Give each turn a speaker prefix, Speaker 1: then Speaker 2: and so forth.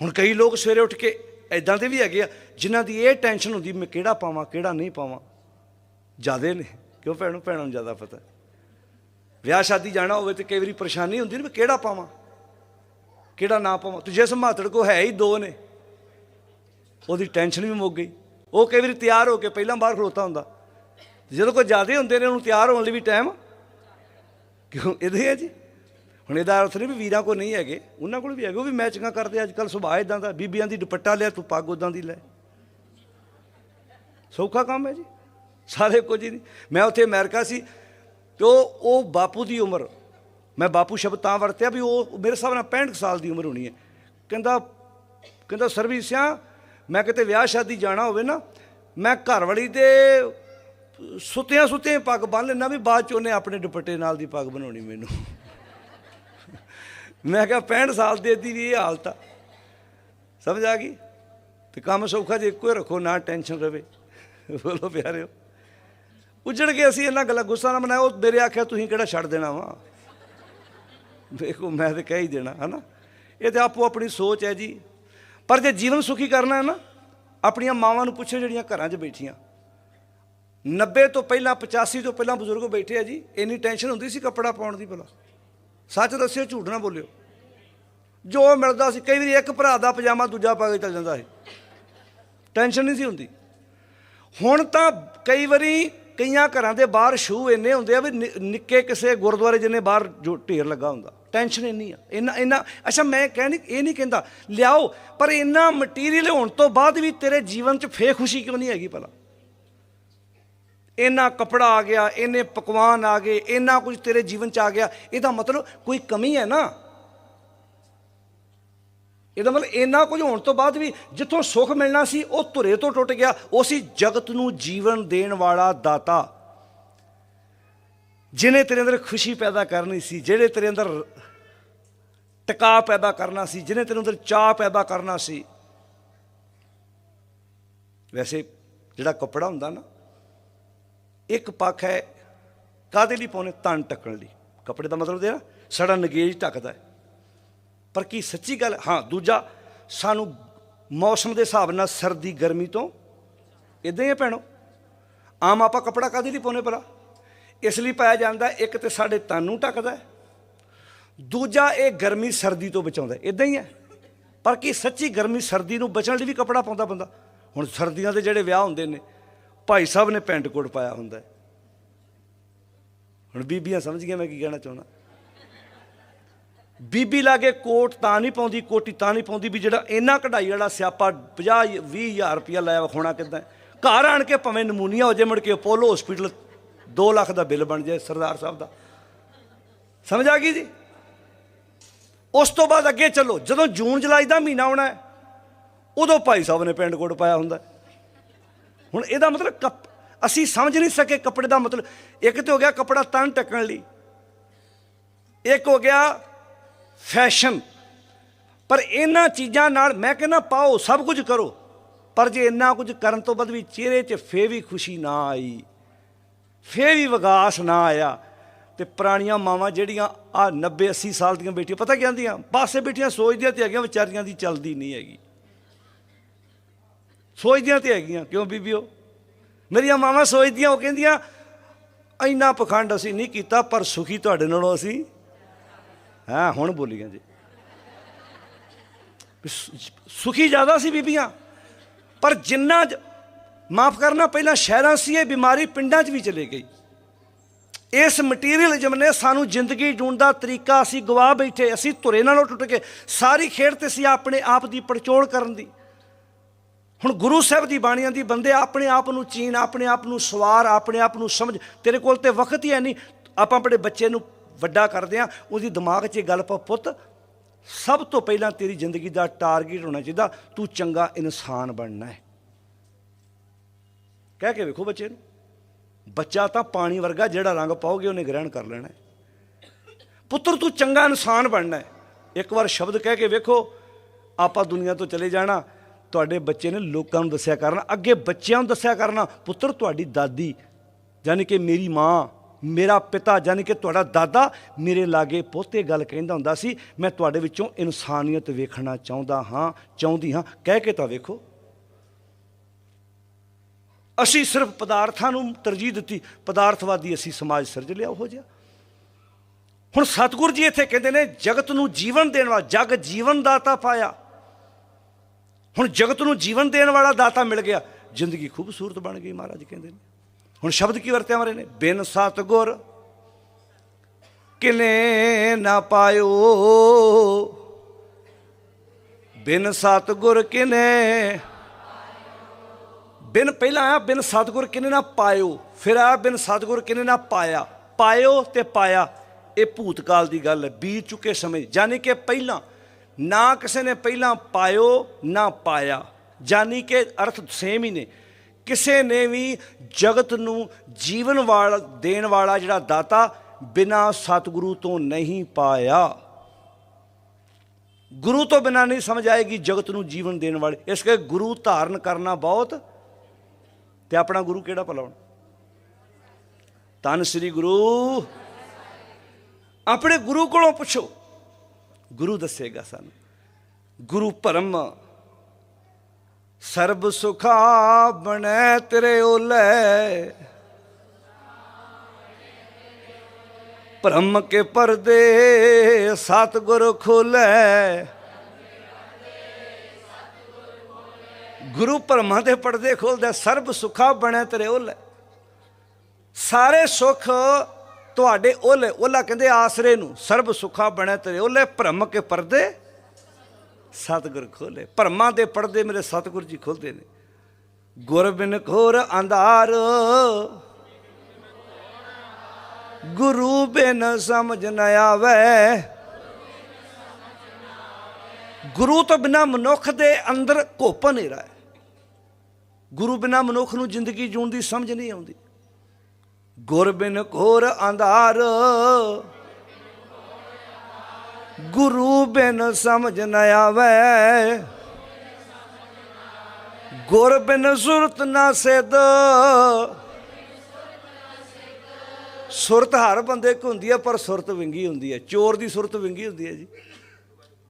Speaker 1: ਹੁਣ ਕਈ ਲੋਕ ਸਵੇਰੇ ਉੱਠ ਕੇ ਐਦਾਂ ਦੇ ਵੀ ਹੈਗੇ ਆ, ਜਿਨ੍ਹਾਂ ਦੀ ਇਹ ਟੈਨਸ਼ਨ ਹੁੰਦੀ, ਮੈਂ ਕਿਹੜਾ ਪਾਵਾਂ, ਕਿਹੜਾ ਨਹੀਂ ਪਾਵਾਂ। ਜਿਆਦੇ ਨੇ, ਕਿਉਂ ਭੈਣੋਂ, ਭੈਣਾਂ ਨੂੰ ਜ਼ਿਆਦਾ ਪਤਾ। ਵਿਆਹ ਸ਼ਾਦੀ ਜਾਣਾ ਹੋਵੇ ਤੇ ਕਈ ਵਾਰੀ ਪਰੇਸ਼ਾਨੀ ਹੁੰਦੀ ਨੇ ਵੀ ਕਿਹੜਾ ਪਾਵਾਂ, ਕਿਹੜਾ ਨਾ ਪਾਵਾਂ। ਤੇ ਜਿਸ ਮਾਤੜ ਕੋ ਹੈ ਹੀ ਦੋ ਨੇ, ਉਹਦੀ ਟੈਨਸ਼ਨ ਵੀ ਮੁੱਕ ਗਈ। ਉਹ ਕਈ ਵਾਰੀ ਤਿਆਰ ਹੋ ਕੇ ਪਹਿਲਾਂ ਬਾਹਰ ਖਲੋਤਾ ਹੁੰਦਾ। ਜਦੋਂ ਕੋਈ ਜ਼ਿਆਦੇ ਹੁੰਦੇ ਨੇ, ਉਹਨੂੰ ਤਿਆਰ ਹੋਣ ਲਈ ਵੀ ਟਾਈਮ ਕਿਉਂ? ਇਹਦੇ ਹੈ ਜੀ। ਹੁਣ ਇਹਦਾ ਅਰਥ ਨਹੀਂ ਵੀ ਵੀਰਾਂ ਕੋ ਨਹੀਂ ਹੈਗੇ, ਉਹਨਾਂ ਕੋਲ ਵੀ ਹੈਗੇ, ਉਹ ਵੀ ਮੈਚਿੰਗਾਂ ਕਰਦੇ ਅੱਜ ਕੱਲ ਸੁਭਾਅ ਇਦਾਂ ਦਾ, ਬੀਬੀਆਂ ਦੀ ਦੁਪੱਟਾ ਲਿਆ, ਤੂੰ ਪੱਗ ਉਦਾਂ ਦੀ ਲੈ। ਸੌਖਾ ਕੰਮ ਹੈ ਜੀ, ਸਾਰੇ ਕੁਝ ਹੀ ਨਹੀਂ। ਮੈਂ ਉੱਥੇ ਅਮਰੀਕਾ ਸੀ ਤੇ ਉਹ ਉਹ ਬਾਪੂ ਦੀ ਉਮਰ, ਮੈਂ ਬਾਪੂ ਸ਼ਬਦ ਤਾਂ ਵਰਤਿਆ ਵੀ ਉਹ ਮੇਰੇ ਹਿਸਾਬ ਨਾਲ 65 ਕੁ ਸਾਲ ਦੀ ਉਮਰ ਹੋਣੀ ਹੈ। ਕਹਿੰਦਾ ਕਹਿੰਦਾ ਸਰਵਿਸ ਮੈਂ ਕਿਤੇ ਵਿਆਹ ਸ਼ਾਦੀ ਜਾਣਾ ਹੋਵੇ ਨਾ, ਮੈਂ ਘਰ ਵਾਲੀ ਦੇ ਸੁੱਤਿਆਂ ਸੁੱਤਿਆਂ ਪੱਗ ਬੰਨ ਲੈਣਾ ਵੀ ਬਾਅਦ ਚ ਉਹਨੇ ਆਪਣੇ ਦੁਪੱਟੇ ਨਾਲ ਦੀ ਪੱਗ ਬਣਾਉਣੀ ਮੈਨੂੰ। ਮੈਂ ਕਿਹਾ 65 ਸਾਲ ਦੇ ਦੀ ਵੀ ਇਹ ਹਾਲਤ ਆ। ਸਮਝ ਆ ਗਈ? ਤੇ ਕੰਮ ਸੌਖਾ ਜੇ ਇੱਕੋ ਹੀ ਰੱਖੋ, ਨਾ ਟੈਨਸ਼ਨ ਰਵੇ। ਬੋਲੋ ਪਿਆਰਿਓ। ਉੱਜੜ ਕੇ ਅਸੀਂ ਇਹਨਾਂ ਗੱਲਾਂ, ਗੁੱਸਾ ਨਾ ਮਨਾਇਆ ਉਹ ਮੇਰੇ ਆਖਿਆ ਤੁਸੀਂ ਕਿਹੜਾ ਛੱਡ ਦੇਣਾ ਵਾ? ਵੇਖੋ ਮੈਂ ਤੇ ਕਹਿ ਹੀ ਦੇਣਾ, ਹਨਾ? ਇਹ ਤੇ ਆਪੋ ਆਪਣੀ ਸੋਚ ਹੈ ਜੀ। ਪਰ ਜੇ ਜੀਵਨ ਸੁਖੀ ਕਰਨਾ ਹੈ ਨਾ, ਆਪਣੀਆਂ ਮਾਵਾਂ ਨੂੰ ਪੁੱਛੋ ਜਿਹੜੀਆਂ ਘਰਾਂ 'ਚ ਬੈਠੀਆਂ। 90 ਤੋਂ ਪਹਿਲਾਂ 85 ਤੋਂ ਪਹਿਲਾਂ ਬਜ਼ੁਰਗ ਬੈਠੇ ਆ ਜੀ, ਇੰਨੀ ਟੈਨਸ਼ਨ ਹੁੰਦੀ ਸੀ ਕੱਪੜਾ ਪਾਉਣ ਦੀ ਭਲਾ। ਸੱਚ ਦੱਸਿਓ, ਝੂਠ ਨਾ ਬੋਲਿਓ। ਜੋ ਮਿਲਦਾ ਸੀ, ਕਈ ਵਾਰੀ ਇੱਕ ਭਰਾ ਦਾ ਪਜਾਮਾ ਦੂਜਾ ਪਾ ਕੇ ਚੱਲ ਜਾਂਦਾ ਸੀ। ਟੈਨਸ਼ਨ ਨਹੀਂ ਸੀ ਹੁੰਦੀ। ਹੁਣ ਤਾਂ ਕਈ ਵਾਰੀ ਕਈਆਂ ਘਰਾਂ ਦੇ ਬਾਹਰ ਸ਼ੂ ਇੰਨੇ ਹੁੰਦੇ ਆ ਵੀ ਨਿੱਕੇ ਕਿਸੇ ਗੁਰਦੁਆਰੇ ਜਿੰਨੇ ਬਾਹਰ ਜੋ ਢੇਰ ਲੱਗਾ ਹੁੰਦਾ। ਟੈਨਸ਼ਨ ਇੰਨੀ ਆ। ਇੰਨਾ ਇੰਨਾ, ਅੱਛਾ ਮੈਂ ਕਹਿ ਨਹੀਂ ਇਹ ਨਹੀਂ ਕਹਿੰਦਾ, ਲਿਆਓ, ਪਰ ਇੰਨਾ ਮਟੀਰੀਅਲ ਹੋਣ ਤੋਂ ਬਾਅਦ ਵੀ ਤੇਰੇ ਜੀਵਨ 'ਚ ਫੇ ਖੁਸ਼ੀ ਕਿਉਂ ਨਹੀਂ ਹੈਗੀ ਭਲਾ? ਇੰਨਾ ਕਪੜਾ ਆ ਗਿਆ, ਇੰਨੇ ਪਕਵਾਨ ਆ ਗਏ, ਇੰਨਾ ਕੁਝ ਤੇਰੇ ਜੀਵਨ 'ਚ ਆ ਗਿਆ, ਇਹਦਾ ਮਤਲਬ ਕੋਈ ਕਮੀ ਹੈ ਨਾ? ਇਹਦਾ ਮਤਲਬ ਇੰਨਾ ਕੁਝ ਹੋਣ ਤੋਂ ਬਾਅਦ ਵੀ ਜਿੱਥੋਂ ਸੁੱਖ ਮਿਲਣਾ ਸੀ, ਉਹ ਧੁਰੇ ਤੋਂ ਟੁੱਟ ਗਿਆ, ਉਹ ਸੀ ਜਗਤ ਨੂੰ ਜੀਵਨ ਦੇਣ ਵਾਲਾ ਦਾਤਾ। ਜਿਨੇ ਤੇਰੇ ਅੰਦਰ ਖੁਸ਼ੀ ਪੈਦਾ ਕਰਨੀ ਸੀ, ਜਿਹੜੇ ਤੇਰੇ ਅੰਦਰ ਟਿਕਾ ਪੈਦਾ ਕਰਨਾ ਸੀ ਜਿਨੇ ਤੇਰੇ ਅੰਦਰ ਚਾਹ ਪੈਦਾ ਕਰਨਾ ਸੀ। ਵੈਸੇ ਜਿਹੜਾ ਕੱਪੜਾ ਹੁੰਦਾ ਨਾ ਇੱਕ ਪੱਖ ਹੈ ਕਾਦੇ ਲਈ ਪਾਉਣੇ ਤਨ ਟੱਕਣ ਲਈ। ਕੱਪੜੇ ਦਾ ਮਤਲਬ ਦੇਣਾ ਸਾਡਾ ਨਗੇਜ ਢੱਕਦਾ ਪਰ ਕੀ ਸੱਚੀ ਗੱਲ, ਹਾਂ, ਦੂਜਾ, ਸਾਨੂੰ ਮੌਸਮ ਦੇ ਹਿਸਾਬ ਨਾਲ ਸਰਦੀ, ਗਰਮੀ ਤੋਂ ਇਦਾਂ ਹੀ ਹੈ ਭੈਣੋ। ਆਮ ਆਪਾਂ ਕੱਪੜਾ ਕਾਦੇ ਲਈ ਪਾਉਨੇ ਭਲਾ? ਇਸ ਲਈ ਪਾਇਆ ਜਾਂਦਾ ਇੱਕ ਤੇ ਸਾਡੇ ਤਨ ਨੂੰ ਢੱਕਦਾ ਦੂਜਾ, ਇਹ ਗਰਮੀ ਸਰਦੀ ਤੋਂ ਬਚਾਉਂਦਾ ਇਦਾਂ ਹੀ ਹੈ। ਪਰ ਕੀ ਸੱਚੀ ਗਰਮੀ ਸਰਦੀ ਨੂੰ ਬਚਣ ਲਈ ਵੀ ਕੱਪੜਾ ਪਾਉਂਦਾ ਬੰਦਾ? ਹੁਣ ਸਰਦੀਆਂ ਦੇ ਜਿਹੜੇ ਵਿਆਹ ਹੁੰਦੇ ਨੇ ਭਾਈ ਸਾਹਿਬ ਨੇ ਪੈਂਟ ਕੋਟ ਪਾਇਆ ਹੁੰਦਾ ਹੁਣ ਬੀਬੀਆਂ ਸਮਝ ਗਈਆਂ ਮੈਂ ਕੀ ਕਹਿਣਾ ਚਾਹੁੰਦਾ। ਬੀਬੀ ਲਾਗੇ ਕੋਟ ਤਾਂ ਨਹੀਂ ਪਾਉਂਦੀ, ਕੋਟੀ ਤਾਂ ਨਹੀਂ ਪਾਉਂਦੀ ਵੀ ਜਿਹੜਾ ਇੰਨਾ ਕਢਾਈ ਵਾਲਾ ਸਿਆਪਾ 50 20000 ਰੁਪਇਆ ਲਾਇਆ ਵਿਖਾਉਣਾ ਕਿਦਾਂ ਘਰ ਆਣ ਕੇ ਭਾਵੇਂ ਨਮੂਨੀਆ ਹੋ ਜੇ ਮੁੜ ਕੇ ਅਪੋਲੋ ਹਸਪੀਟਲ 2 ਲੱਖ ਦਾ ਬਿੱਲ ਬਣ ਜਾਏ ਸਰਦਾਰ ਸਾਹਿਬ ਦਾ। ਸਮਝ ਆ ਗਈ ਜੀ? ਉਸ ਤੋਂ ਬਾਅਦ ਅੱਗੇ ਚੱਲੋ, ਜਦੋਂ ਜੂਨ ਜੁਲਾਈ ਦਾ ਮਹੀਨਾ ਆਉਣਾ ਹੈ, ਉਦੋਂ ਭਾਈ ਸਾਹਿਬ ਨੇ ਪੈਂਟ ਕੋਟ ਪਾਇਆ ਹੁੰਦਾ ਹੁਣ ਇਹਦਾ ਮਤਲਬ ਕੱਪ ਅਸੀਂ ਸਮਝ ਨਹੀਂ ਸਕੇ ਕੱਪੜੇ ਦਾ ਮਤਲਬ। ਇੱਕ ਤੇ ਹੋ ਗਿਆ ਕੱਪੜਾ ਤਨ ਟੱਕਣ ਲਈ, ਇੱਕ ਹੋ ਗਿਆ ਫੈਸ਼ਨ ਪਰ ਇਹਨਾਂ ਚੀਜ਼ਾਂ ਨਾਲ ਮੈਂ ਕਹਿੰਦਾ ਪਾਓ, ਸਭ ਕੁਝ ਕਰੋ। ਪਰ ਜੇ ਇੰਨਾ ਕੁਝ ਕਰਨ ਤੋਂ ਬਾਅਦ ਵੀ ਚਿਹਰੇ 'ਚ ਫੇ ਵੀ ਖੁਸ਼ੀ ਨਾ ਆਈ ਫੇ ਵੀ ਵਿਗਾਸ ਨਾ ਆਇਆ, ਤੇ ਪੁਰਾਣੀਆਂ ਮਾਵਾਂ ਜਿਹੜੀਆਂ ਆ 90 80 ਸਾਲ ਦੀਆਂ ਬੇਟੀਆਂ, ਪਤਾ ਕੀ ਆਂਦੀਆਂ? ਪਾਸੇ ਬੇਟੀਆਂ ਸੋਚਦੀਆਂ ਤੇ ਹੈਗੀਆਂ, ਵਿਚਾਰੀਆਂ ਦੀ ਚੱਲਦੀ ਨਹੀਂ ਹੈਗੀ। ਸੋਚਦੀਆਂ ਤੇ ਹੈਗੀਆਂ। ਕਿਉਂ ਬੀਬੀਓ? ਮੇਰੀਆਂ ਮਾਵਾਂ ਸੋਚਦੀਆਂ, ਉਹ ਕਹਿੰਦੀਆਂ, ਇੰਨਾ ਪਖੰਡ ਅਸੀਂ ਨਹੀਂ ਕੀਤਾ, ਪਰ ਸੁਖੀ ਤੁਹਾਡੇ ਨਾਲੋਂ ਅਸੀਂ। ਹਾਂ, ਹੁਣ ਬੋਲੀਆਂ ਜੀ। ਸੁਖੀ ਜ਼ਿਆਦਾ ਸੀ ਬੀਬੀਆਂ। ਪਰ ਜਿੰਨਾ ਮਾਫ ਕਰਨਾ, ਪਹਿਲਾਂ ਸ਼ਹਿਰਾਂ ਸੀ, ਇਹ ਬਿਮਾਰੀ ਪਿੰਡਾਂ 'ਚ ਵੀ ਚਲੇ ਗਈ। ਇਸ ਮਟੀਰੀਅਲਿਜ਼ਮ ਨੇ, ਸਾਨੂੰ ਜ਼ਿੰਦਗੀ ਜੂਣ ਦਾ ਤਰੀਕਾ ਅਸੀਂ ਗਵਾ ਬੈਠੇ, ਅਸੀਂ ਧੁਰੇ ਨਾਲੋਂ ਟੁੱਟ ਕੇ ਸਾਰੀ ਖੇਡ ਤੇ ਸੀ ਆਪਣੇ ਆਪ ਦੀ ਪੜਚੋਲ ਕਰਨ ਦੀ। ਹੁਣ ਗੁਰੂ ਸਾਹਿਬ ਦੀ ਬਾਣੀਆਂ ਦੀ ਬੰਦੇ ਆਪਣੇ ਆਪ ਨੂੰ ਚੀਨ, ਆਪਣੇ ਆਪ ਨੂੰ ਸਵਾਰ, ਆਪਣੇ ਆਪ ਨੂੰ ਸਮਝ, ਤੇਰੇ ਕੋਲ ਤੇ ਵਕਤ ਹੀ ਹੈ ਨਹੀਂ। ਆਪਾਂ ਆਪਣੇ ਬੱਚੇ ਨੂੰ ਵੱਡਾ ਕਰਦੇ ਆ ਉਹਦੀ ਦਿਮਾਗ 'ਚ ਇਹ ਗੱਲ ਪਾ, ਪੁੱਤ, ਸਭ ਤੋਂ ਪਹਿਲਾਂ ਤੇਰੀ ਜ਼ਿੰਦਗੀ ਦਾ ਟਾਰਗੇਟ ਹੋਣਾ ਚਾਹੀਦਾ, ਤੂੰ ਚੰਗਾ ਇਨਸਾਨ ਬਣਨਾ ਹੈ। ਕਹਿ ਕੇ ਵੇਖੋ ਬੱਚੇ ਨੂੰ। ਬੱਚਾ ਤਾਂ ਪਾਣੀ ਵਰਗਾ, ਜਿਹੜਾ ਰੰਗ ਪਾਓਗੇ ਉਹਨੇ ਗ੍ਰਹਿਣ ਕਰ ਲੈਣਾ ਹੈ। ਪੁੱਤਰ, ਤੂੰ ਚੰਗਾ ਇਨਸਾਨ ਬਣਨਾ ਹੈ। ਇੱਕ ਵਾਰ ਸ਼ਬਦ ਕਹਿ ਕੇ ਵੇਖੋ, ਆਪਾਂ ਦੁਨੀਆ ਤੋਂ ਚਲੇ ਜਾਣਾ ਤੁਹਾਡੇ ਬੱਚੇ ਨੇ ਲੋਕਾਂ ਨੂੰ ਦੱਸਿਆ ਕਰਨਾ, ਅੱਗੇ ਬੱਚਿਆਂ ਨੂੰ ਦੱਸਿਆ ਕਰਨਾ, ਪੁੱਤਰ, ਤੁਹਾਡੀ ਦਾਦੀ ਯਾਨੀ ਕਿ ਮੇਰੀ ਮਾਂ, ਮੇਰਾ ਪਿਤਾ ਜਾਨੀ ਕਿ ਤੁਹਾਡਾ ਦਾਦਾ ਮੇਰੇ ਲਾਗੇ ਪੋਤੇ ਗੱਲ ਕਹਿੰਦਾ ਹੁੰਦਾ ਸੀ, ਮੈਂ ਤੁਹਾਡੇ ਵਿੱਚੋਂ ਇਨਸਾਨੀਅਤ ਵੇਖਣਾ ਚਾਹੁੰਦਾ ਹਾਂ, ਚਾਹੁੰਦੀ ਹਾਂ। ਕਹਿ ਕੇ ਤਾਂ ਵੇਖੋ। ਅਸੀਂ ਸਿਰਫ ਪਦਾਰਥਾਂ ਨੂੰ ਤਰਜੀਹ ਦਿੱਤੀ, ਪਦਾਰਥਵਾਦੀ ਅਸੀਂ ਸਮਾਜ ਸਿਰਜ ਲਿਆ, ਉਹ ਜਿਹਾ। ਹੁਣ ਸਤਿਗੁਰੂ ਜੀ ਇੱਥੇ ਕਹਿੰਦੇ ਨੇ, ਜਗਤ ਨੂੰ ਜੀਵਨ ਦੇਣ ਵਾਲਾ, ਜਗ ਜੀਵਨ ਦਾਤਾ ਪਾਇਆ। ਹੁਣ ਜਗਤ ਨੂੰ ਜੀਵਨ ਦੇਣ ਵਾਲਾ ਦਾਤਾ ਮਿਲ ਗਿਆ, ਜ਼ਿੰਦਗੀ ਖੂਬਸੂਰਤ ਬਣ ਗਈ ਮਹਾਰਾਜ ਕਹਿੰਦੇ ਨੇ। ਹੁਣ ਸ਼ਬਦ ਕੀ ਵਰਤਿਆ ਮਾਰੇ ਨੇ? ਬਿਨ ਸਤਗੁਰ ਕਿਨੇ ਨਾ ਪਾਇਓ। ਬਿਨ ਸਤਗੁਰ ਕਿਨੇ ਬਿਨ ਪਹਿਲਾਂ ਆਇਆ ਬਿਨ ਸਤਗੁਰ ਕਿਨੇ ਨਾ ਪਾਇਓ, ਫਿਰ ਆਇਆ ਬਿਨ ਸਤਗੁਰ ਕਿਨੇ ਨਾ ਪਾਇਆ। ਪਾਇਓ ਤੇ ਪਾਇਆ, ਇਹ ਭੂਤਕਾਲ ਦੀ ਗੱਲ ਹੈ, ਬੀਤ ਚੁੱਕੇ ਸਮੇਂ, ਯਾਨੀ ਕਿ ਪਹਿਲਾਂ ਨਾ ਕਿਸੇ ਨੇ ਪਹਿਲਾਂ ਪਾਇਓ, ਨਾ ਪਾਇਆ। ਯਾਨੀ ਕਿ ਅਰਥ ਸੇਮ ਹੀ ਨੇ। ਕਿਸੇ ਨੇ ਵੀ ਜਗਤ ਨੂੰ ਜੀਵਨ ਵਾਲਾ, ਦੇਣ ਵਾਲਾ ਜਿਹੜਾ ਦਾਤਾ ਬਿਨਾ ਸਤਿਗੁਰੂ ਤੋਂ ਨਹੀਂ ਪਾਇਆ। ਗੁਰੂ ਤੋਂ ਬਿਨਾ ਨਹੀਂ ਸਮਝ ਆਏਗੀ ਜਗਤ ਨੂੰ ਜੀਵਨ ਦੇਣ ਵਾਲੇ। ਇਸ ਕਰਕੇ ਗੁਰੂ ਧਾਰਨ ਕਰਨਾ ਬਹੁਤ। ਤੇ ਆਪਣਾ ਗੁਰੂ ਕਿਹੜਾ ਭਲਾ ਹੁਣ? ਤਨ ਸ੍ਰੀ ਗੁਰੂ। ਆਪਣੇ ਗੁਰੂ ਕੋਲੋਂ ਪੁੱਛੋ। ਗੁਰੂ ਦੱਸੇਗਾ ਸਾਨੂੰ। ਗੁਰੂ ਭਰਮ ਸਰਬ ਸੁਖਾ ਬਣੈ ਤੇਰੇ ਓਲੇ। ਭ੍ਰਮ ਕੇ ਪਰਦੇ ਸਤਿਗੁਰ ਖੋਲੇ। ਗੁਰੂ ਭਰਮਾਂ ਦੇ ਪਰਦੇ ਖੋਲਦਾ, ਸਰਬ ਸੁਖਾ ਬਣੈ ਤੇਰੇ ਓਲੇ। ਸਾਰੇ ਸੁਖ ਤੁਹਾਡੇ ਓਲੇ, ਓਲਾ ਕਹਿੰਦੇ ਆਸਰੇ ਨੂੰ, ਸਰਬ ਸੁਖਾ ਬਣੈ ਤੇਰੇ ਓਲੇ, ਭ੍ਰਮ ਕੇ ਪਰਦੇ, ਸਤਿਗੁਰ ਖੋਲੇ। ਭਰਮਾਂ ਦੇ ਪਰਦੇ ਮੇਰੇ ਸਤਿਗੁਰ ਜੀ ਖੋਲਦੇ ਨੇ। ਗੁਰ ਬਿਨ ਘੋਰ ਅੰਧਾਰ, ਗੁਰੂ ਬਿਨ ਸਮਝ ਨ ਆਵੇ। ਗੁਰੂ ਤੋਂ ਬਿਨਾ ਮਨੁੱਖ ਦੇ ਅੰਦਰ ਘੁੱਪ ਹਨੇਰਾ ਹੈ। ਗੁਰੂ ਬਿਨਾ ਮਨੁੱਖ ਨੂੰ ਜ਼ਿੰਦਗੀ ਜੂਣ ਦੀ ਸਮਝ ਨਹੀਂ ਆਉਂਦੀ। ਗੁਰ ਬਿਨ ਘੋਰ ਅੰਧਾਰ। ਗੁਰੂ ਬਿਨ ਸਮਝ ਨ ਆਵੇ। ਗੁਰ ਬਿਨ ਸੁਰਤ ਨਾ ਸਿਧ। ਸੁਰਤ ਹਰ ਬੰਦੇ ਕੋ ਹੁੰਦੀ ਹੈ ਪਰ ਸੁਰਤ ਵਿੰਗੀ ਹੁੰਦੀ ਹੈ ਚੋਰ ਦੀ ਸੁਰਤ ਵਿੰਗੀ ਹੁੰਦੀ ਹੈ ਜੀ।